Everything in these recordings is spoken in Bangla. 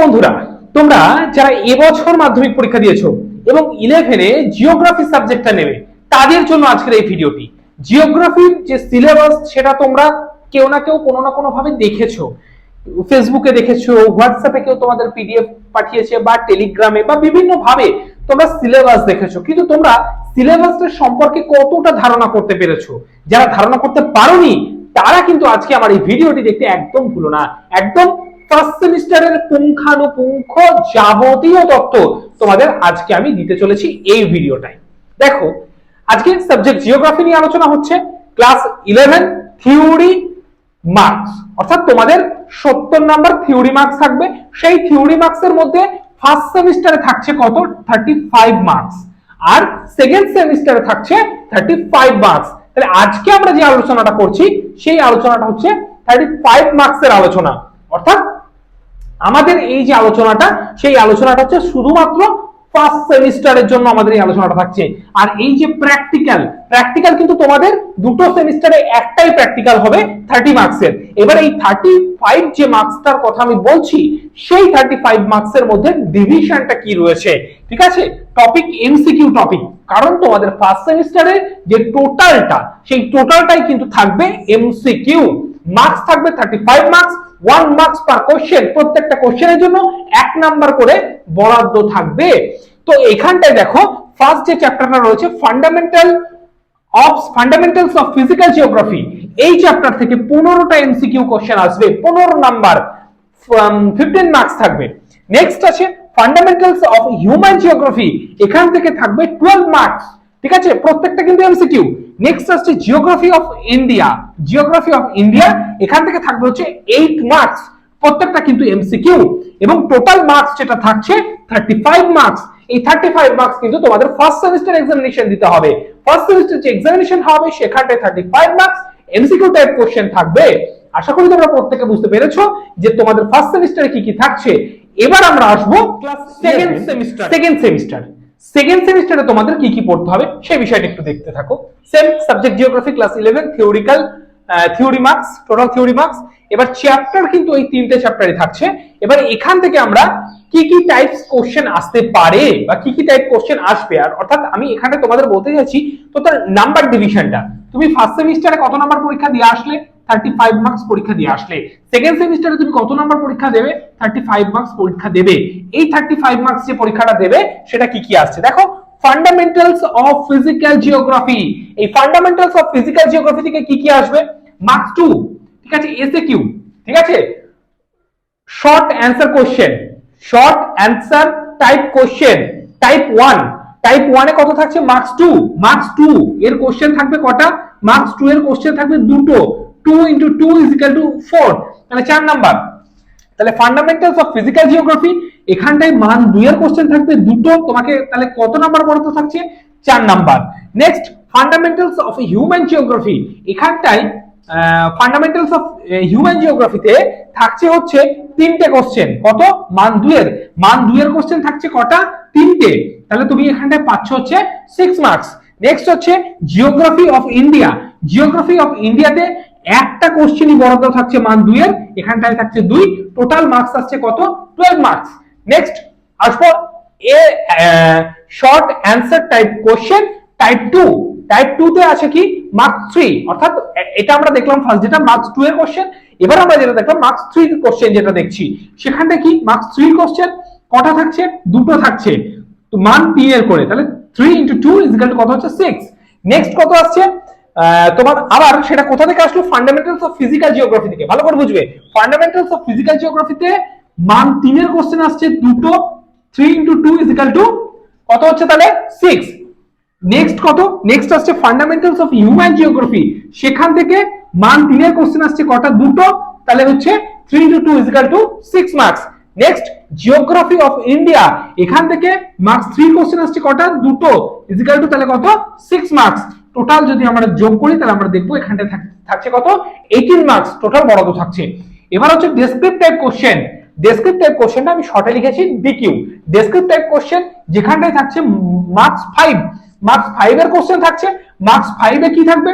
বন্ধুরা, তোমরা যারা এবছর মাধ্যমিক পরীক্ষা দিয়েছ এবং ইলেভেনে জিওগ্রাফি সাবজেক্টটা নেবে, তাদের জন্য আজকের এই ভিডিওটি। জিওগ্রাফির যে সিলেবাস সেটা তোমরা কেউ না কেউ কোনো না কোনো ভাবে দেখেছ। ফেসবুকে দেখেছ হোয়াটসঅ্যাপে কেউ তোমাদের পিডিএফ পাঠিয়েছে বা টেলিগ্রামে বা বিভিন্ন ভাবে তোমরা সিলেবাস দেখেছ। কিন্তু তোমরা সিলেবাসটার সম্পর্কে কতটা ধারণা করতে পেরেছ? যারা ধারণা করতে পারোনি, তারা কিন্তু আজকে আমার এই ভিডিওটি দেখতে একদম ভুলো না। একদম ফার্স্ট সেমিস্টারের পুঙ্খানুপুঙ্খ যাবতীয় তথ্য তোমাদের আজকে আমি দিতে চলেছি এই ভিডিওটাই দেখো, আজকে সাবজেক্ট জিওগ্রাফি নিয়ে আলোচনা হচ্ছে ক্লাস ইলেভেন থিওরি মার্কস অর্থাৎ তোমাদের সত্তর নাম্বার থিওরি মার্কস থাকবে। সেই থিওরি মার্কসের মধ্যে ফার্স্ট সেমিস্টারে থাকছে কত? থার্টি ফাইভ মার্কস আর সেকেন্ড সেমিস্টারে থাকছে থার্টি ফাইভ মার্কস তাহলে আজকে আমরা যে আলোচনাটা করছি, সেই আলোচনাটা হচ্ছে থার্টি ফাইভ মার্কসের আলোচনা। অর্থাৎ আমাদের এই যে আলোচনাটা, সেই আলোচনাটা হচ্ছে শুধুমাত্র ফার্স্ট সেমিস্টারের জন্য আমাদের এই আলোচনাটা থাকছে। আর এই যে প্র্যাকটিক্যাল প্র্যাকটিক্যাল কিন্তু তোমাদের দুটো সেমিস্টারে একটাই প্র্যাকটিক্যাল হবে থার্টি মার্কসের এবার এই থার্টি ফাইভ যে মার্কসটার কথা আমি বলছি, সেই থার্টি ফাইভ মার্কসের মধ্যে ডিভিশনটা কি রয়েছে? ঠিক আছে? টপিক এমসিকিউ টপিক কারণ তোমাদের ফার্স্ট সেমিস্টারে যে টোটালটা সেই টোটালটাই কিন্তু থাকবে এমসিকিউ মার্কস থাকবে thirty five marks one marks per question প্রত্যেকটা কোশ্চেনের জন্য এক নাম্বার করে বরাদ্দ থাকবে। তো এখানটায় দেখো ফার্স্ট যে চ্যাপ্টারটা রয়েছে fundamental of fundamentals of physical geography এই চ্যাপ্টার থেকে পনেরোটা এমসিকিউ কোশ্চেন আসবে, পনেরো নাম্বার ফিফটিন মার্কস থাকবে। নেক্সট আছে ফান্ডামেন্টালস অফ হিউম্যান জিওগ্রাফি এখান থেকে থাকবে টুয়েলভ মার্কস ঠিক আছে? প্রত্যেকটা কিন্তু এমসিকিউ নেক্সট আসছে geography of India geography of India এখান থেকে থাকবে হচ্ছে এইট মার্কস প্রত্যেকটা কিন্তু এমসিকিউ এবং টোটাল মার্কস যেটা থাকছে থার্টি ফাইভ মার্কস এই থার্টি ফাইভ মার্কস কিন্তু তোমাদের ফার্স্ট সেমিস্টার এক্সামিনেশন দিতে হবে। ফার্স্ট সেমিস্টার যে এক্সামিনেশন হবে সেখানটায় thirty five marks MCQ type question থাকবে। আশা করি তোমরা প্রত্যেকে বুঝতে পেরেছ যে তোমাদের ফার্স্ট সেমিস্টারে কি কি থাকছে। এবার আমরা আসব class second semester second semester second সেমিস্টারে তোমাদের কি কি পড়তে হবে, সেই বিষয়টা একটু দেখতে থাকো। Same subject geography class eleven theoretical theory marks total theory marks এবার চ্যাপ্টার কিন্তু এই তিনটে চ্যাপ্টারে থাকছে। এবার এখান থেকে আমরা কি কি টাইপস কোশ্চেন আসতে পারে বা কি কি টাইপ কোশ্চেন আসবে। আর অর্থাৎ আমি এখানে তোমাদের বলতে যাচ্ছি তো তার নাম্বার ডিভিশনটা তুমি ফার্স্ট সেমিস্টারে কত নাম্বার পরীক্ষা দিয়ে আসলে? থার্টি ফাইভ মার্কস পরীক্ষা দিয়ে আসলে। সেকেন্ড সেমিস্টারে তুমি কত নাম্বার পরীক্ষা দেবে? থার্টি ফাইভ মার্কস পরীক্ষা দেবে। এই থার্টি ফাইভ মার্কস যে পরীক্ষাটা দেবে, সেটা কি কি আসছে? দেখো ফান্ডামেন্টালস অফ ফিজিক্যাল জিওগ্রাফি এই ফান্ডামেন্টালস অফ ফিজিক্যাল জিওগ্রাফি থেকে কি কি আসবে? মার্কস টু ঠিক আছে? এসে কিউ ঠিক আছে? Short answer question short answer type question type one type ওয়ানে কত থাকছে? মার্কস টু মার্কস টু এর কোশ্চেন থাকবে কটা? মার্কস টু এর কোশ্চেন থাকবে দুটো। Two into two is equal two four তাহলে চার নাম্বার তাহলে ফান্ডামেন্টালস অফ ফিজিক্যাল জিওগ্রাফি এখানটায় মান দুইয়ের কোশ্চেন থাকবে, দুটো তোমাকে তাহলে কত নাম্বার বরাদ্দ থাকছে? চার number next fundamentals of human geography এখানটায় ফান্ডামেন্টালস অফ হিউম্যান জিওগ্রাফিতে থাকছে হচ্ছে তিনটে কোশ্চেন কত? মান দুইয়ের। মান দুইয়ের কোশ্চেন থাকছে কটা? তিনটে। তাহলে তুমি এখানটায় পাচ্ছ হচ্ছে সিক্স মার্কস নেক্সট হচ্ছে geography of India geography of ইন্ডিয়াতে একটা কোশ্চেনই বরাদ্দ থাকছে মান দুইয়ের, এখানটায় থাকছে দুই টোটাল মার্কস আসছে কত? টুয়েলভ মার্কস নেক্সট আসব এ short answer type question type two type two তে আছে কি? মার্কস থ্রি অর্থাৎ এটা আমরা দেখলাম ফার্স্ট যেটা মার্কস টু এর কোশ্চেন এবার আমরা যেটা দেখলাম মার্কস থ্রি কোশ্চেন যেটা দেখছি। সেখানটা কি? মার্কস থ্রি কোশ্চেন কটা থাকছে? দুটো থাকছে। তো মান তিন এর করে, তাহলে three into two is equal two কত হচ্ছে? সিক্স নেক্সট কত আসছে? তোমার আবার সেটা কোথা থেকে আসলো? ফান্ডামেন্টালস অফ ফিজিক্যাল জিওগ্রাফি থেকে। ভালো করে বুঝবে। ফান্ডামেন্টালস অফ ফিজিক্যাল জিওগ্রাফিতে মান তিনের কোশ্চেন আসছে দুটো three into two equal to কত হচ্ছে তাহলে? সিক্স নেক্সট কত? নেক্সট আসছে ফান্ডামেন্টালস অফ হিউম্যান জিওগ্রাফি সেখান থেকে মান তিনের কোশ্চেন আসছে কটা? দুটো। তাহলে হচ্ছে three into two is equal two six marks next geography of India এখান থেকে মার্কস থ্রি কোশ্চেন আসছে কটা? দুটো। ইজিক্যাল টু তাহলে কত? সিক্স মার্কস টোটাল যদি আমরা যোগ করি, তাহলে আমরা দেখব এখানটা থাকছে কত? এইটিন মার্কস টোটাল বরাদ্দ থাকছে। এবার হচ্ছে descriptive type question descriptive type কোশ্চেনটা আমি শর্টে লিখেছি ডিকিউ ডেসক্রিপ্ট টাইপ কোশ্চেন যেখানটায় থাকছে মার্কস ফাইভ মার্কস ফাইভ এর কোশ্চেন থাকছে। মার্কস ফাইভ এ কি থাকবে?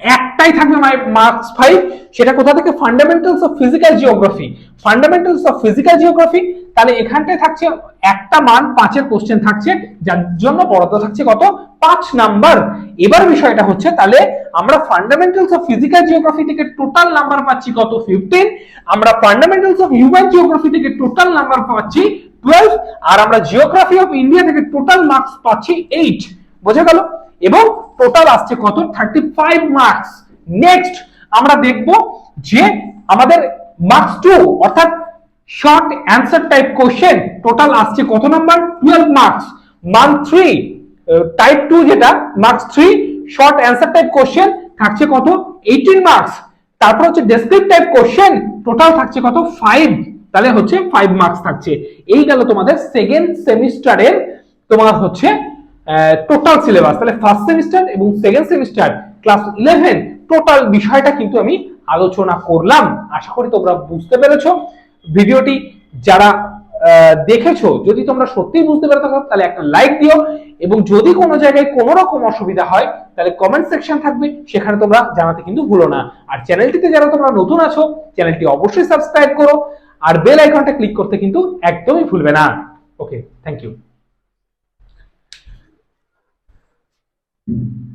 একটাই থাকবে মার্কস ফাইভ সেটা কোথা থেকে? Fundamentals of physical geography fundamentals of physical geography তাহলে এখানটায় থাকছে একটা মান, পাঁচের কোশ্চেন থাকছে, যার জন্য বরাদ্দ থাকছে কত? পাঁচ নাম্বার এবার বিষয়টা হচ্ছে, তাহলে আমরা ফান্ডামেন্টালস অফ ফিজিক্যাল জিওগ্রাফি থেকে টোটাল নাম্বার পাচ্ছি কত? ফিফটিন আমরা ফান্ডামেন্টালস অফ হিউম্যান জিওগ্রাফি থেকে টোটাল নাম্বার পাচ্ছি টুয়েলভ আর আমরা জিওগ্রাফি অফ ইন্ডিয়া থেকে টোটাল মার্কস পাচ্ছি এইট বোঝা গেল? এবং টোটাল আসছে কত? থার্টি ফাইভ মার্কস নেক্সট আমরা দেখব যে আমাদের মার্কস টু অর্থাৎ short answer type question total আসছে কত নাম্বার টুয়েলভ মার্কস মান থ্রি টাইপ টু যেটা marks three short answer type question থাকছে কত? এইটিন মার্কস তারপর হচ্ছে ডেসক্রিপ টাইপ কোশ্চেন টোটাল থাকছে কত? ফাইভ তাহলে হচ্ছে ফাইভ মার্কস থাকছে। এই গেল তোমাদের সেকেন্ড সেমিস্টারের তোমার হচ্ছে টোটাল সিলেবাস তাহলে ফার্স্ট সেমিস্টার এবং second semester class eleven total বিষয়টা কিন্তু আমি আলোচনা করলাম। আশা করি তোমরা বুঝতে পেরেছ। ভিডিওটি যারা দেখেছ, যদি তোমরা সত্যিই বুঝতে পেরে থাকো, তাহলে একটা লাইক দিও এবং যদি কোনো জায়গায় কোনো রকম অসুবিধা হয়, তাহলে কমেন্ট সেকশন থাকবে, সেখানে তোমরা জানাতে কিন্তু ভুলো না। আর চ্যানেলটিতে যারা তোমরা নতুন আছো, চ্যানেলটি অবশ্যই সাবস্ক্রাইব করো, আর বেল আইকনটা ক্লিক করতে কিন্তু একদমই ভুলবে না। Okay thank you Thank you.